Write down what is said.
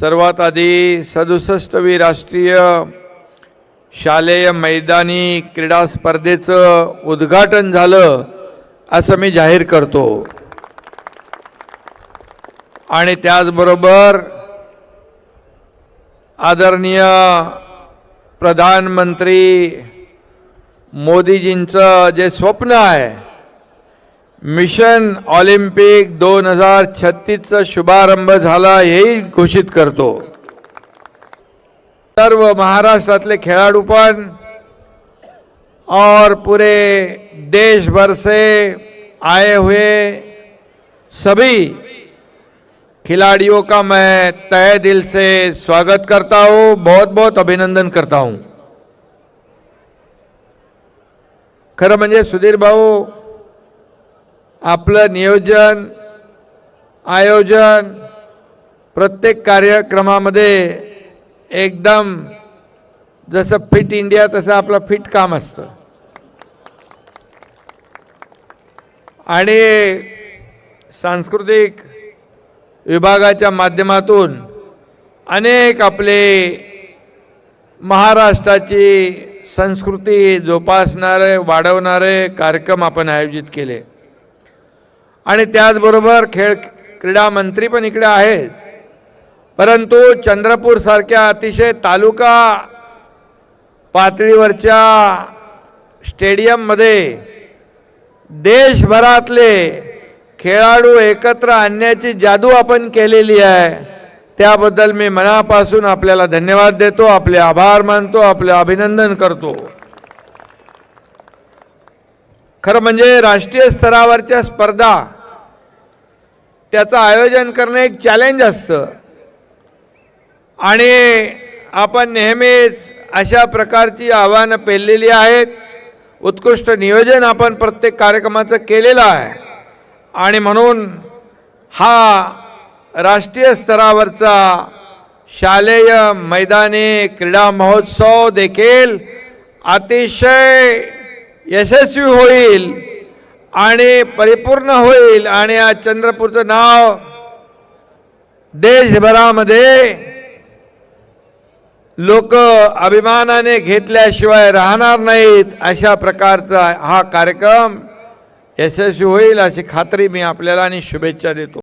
सर्वात आधी सदुसष्टवी राष्ट्रीय शालेय मैदानी क्रीडा स्पर्धेचं उद्घाटन झालं असं मी जाहीर करतो. आणि त्याचबरोबर आदरणीय प्रधानमंत्री मोदीजींचं जे स्वप्न आहे मिशन ऑलिम्पिक दोन हज़ार छत्तीसचा शुभारंभ झाला हेही घोषित करतो. सर्व महाराष्ट्रातले खेळाडू और पूरे देश भर से आए हुए सभी खिलाड़ियों का मैं तय दिल से स्वागत करता हूँ बहुत बहुत अभिनंदन करता हूँ। खरं म्हणजे सुधीर भाऊ आपलं नियोजन आयोजन प्रत्येक कार्यक्रमामध्ये एकदम जसं फिट इंडिया तसं आपलं फिट काम असतं. आणि सांस्कृतिक विभागाच्या माध्यमातून अनेक आपले महाराष्ट्राची संस्कृती जोपासणारे वाढवणारे कार्यक्रम आपण आयोजित केले. आणि त्याचबरोबर खेळ क्रीडा मंत्री पण इकडे आहेत. परंतु चंद्रपूरसारख्या अतिशय तालुका पातळीवरच्या स्टेडियममध्ये देशभरातले खेळाडू एकत्र आणण्याची जादू आपण केलेली आहे. त्याबद्दल मी मनापासून आपल्याला धन्यवाद देतो आपले आभार मानतो आपले अभिनंदन करतो. खरं म्हणजे राष्ट्रीय स्तरावरच्या स्पर्धा त्याचं आयोजन करणं एक चॅलेंज असतं. आणि आपण नेहमीच अशा प्रकारची आव्हानं पेललेली आहेत. उत्कृष्ट नियोजन आपण प्रत्येक कार्यक्रमाचं केलेलं आहे. आणि म्हणून हा राष्ट्रीय स्तरावरचा शालेय मैदानी क्रीडा महोत्सव देखील अतिशय यशस्वी होईल. आणि परिपूर्ण होईल आणि आज चंद्रपूरचं नाव देशभरामध्ये लोक अभिमानाने घेतल्याशिवाय राहणार नाहीत अशा प्रकारचा हा कार्यक्रम यशस्वी होईल अशी खात्री मी आपल्याला आणि शुभेच्छा देतो.